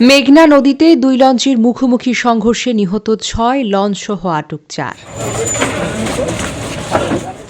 মেঘনা নদীতে দুই লঞ্চের মুখোমুখি সংঘর্ষে নিহত ছয় লঞ্চ সহ আটক চার।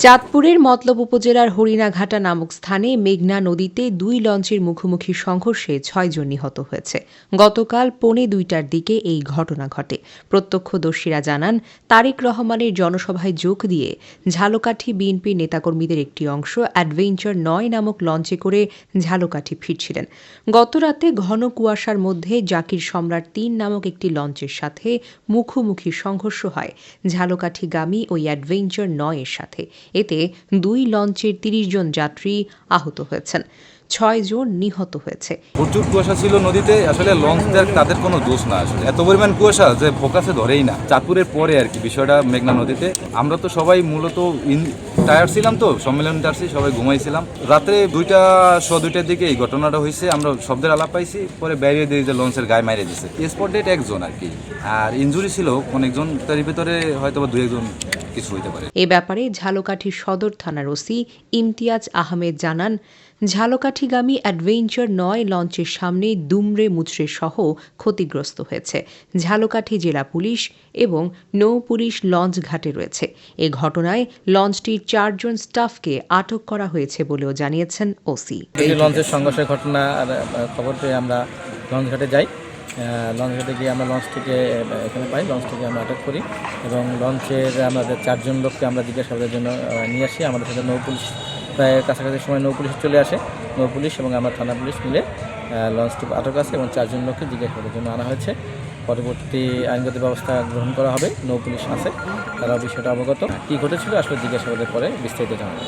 চাঁদপুরের মতলব উপজেলার হরিণাঘাটা নামক স্থানে মেঘনা নদীতে দুই লঞ্চের মুখোমুখি সংঘর্ষে ছয়জন নিহত হয়েছে। গতকাল পৌনে দুইটার দিকে এই ঘটনা ঘটে। প্রত্যক্ষদর্শীরা জানান, তারেক রহমানের জনসভায় যোগ দিয়ে ঝালকাঠি বিএনপি নেতাকর্মীদের একটি অংশ অ্যাডভেঞ্চার নয় নামক লঞ্চে করে ঝালকাঠি ফিরছিলেন। গতরাতে ঘন কুয়াশার মধ্যে জাকির সম্রাট তিন নামক একটি লঞ্চের সাথে মুখোমুখি সংঘর্ষ হয়। ঝালকাঠিগামী ওই অ্যাডভেঞ্চার নয়ের সাথে। এতে দুই লঞ্চের তিরিশ জন যাত্রী আহত হয়েছেন। ছয় জন নিহত হয়েছে। প্রচুর কুয়াশা ছিল নদীতে, আসলে লঞ্চদের তাদের কোনো দোষ না আসলে। এত পরিমাণ কুয়াশা যে ফোকাসে ধরেই না। চাঁদপুরের পরে আর কি বিষয়টা মেঘনা নদীতে। আমরা তো সবাই মূলত ইন টায়ার ছিলাম তো, সম্মেলন আসছি সবাই ঘুমাইছিলাম। রাত্রে দুইটা শ দুইটার দিকে এই ঘটনাটা হয়েছে আমরা শব্দের আলাপ পাইছি, পরে বেরিয়ে দিয়ে যে লঞ্চের গায়ে মারিয়ে দিছে। স্পট ডেট একজন আর কি। আর ইঞ্জুরি ছিল অনেকজন তার ভিতরে হয়তো বা দু একজন কিছু হইতে পারে। এ ব্যাপারে ঝালকাঠি সদর থানার ওসি ইমতিয়াজ আহমেদ জানান ঝালকাঠিগামী অ্যাডভেঞ্চার নয় লঞ্চের সামনে দুমড়ে মুচড়ে সহ ক্ষতিগ্রস্ত হয়েছে। ঝালকাঠি জেলা পুলিশ এবং নৌ পুলিশ লঞ্চ ঘাটে রয়েছে। এ ঘটনায় লঞ্চটির চারজন স্টাফকে আটক করা হয়েছে বলেও জানিয়েছেন ওসি। দুটি লঞ্চের সংঘর্ষের ঘটনা খবর পেয়ে আমরা লঞ্চ ঘাটে যাই। আহ, লঞ্চ ঘাটে গিয়ে আমরা লঞ্চ থেকে এখানে পাই। লঞ্চ থেকে আমরা আটক করি এবং লঞ্চের আমাদের চারজন লোককে আমরা জিজ্ঞাসাবাদের জন্য নিয়ে আসি। আমাদের সাথে নৌ পুলিশ প্রায় কাছাকাছি সময় নৌ পুলিশ চলে আসে। নৌ পুলিশ এবং আমরা থানা পুলিশ মিলে লঞ্চটি আটক আছে এবং চারজন লোককে জিজ্ঞাসাবাদের জন্য আনা হয়েছে। পরবর্তী আইনগত ব্যবস্থা গ্রহণ করা হবে। নৌ পুলিশ আছে। তারা বিষয়টা অবগত। কী ঘটেছিল আসলে জিজ্ঞাসাবাদের পরে বিস্তারিত জানাবে।